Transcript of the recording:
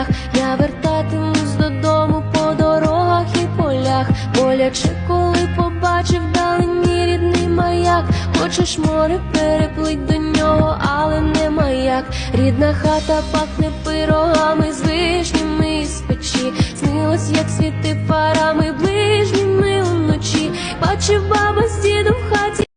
чужих я вертатимусь додому по дорогах і полях, боляче, коли побачив вдалині рідний маяк, хочеш море переплить до нього, але не маяк. Рідна хата пахне пирогами з вишнями з печі, снилось, як світи парами ближніми уночі, бачив баба з дідом в хаті.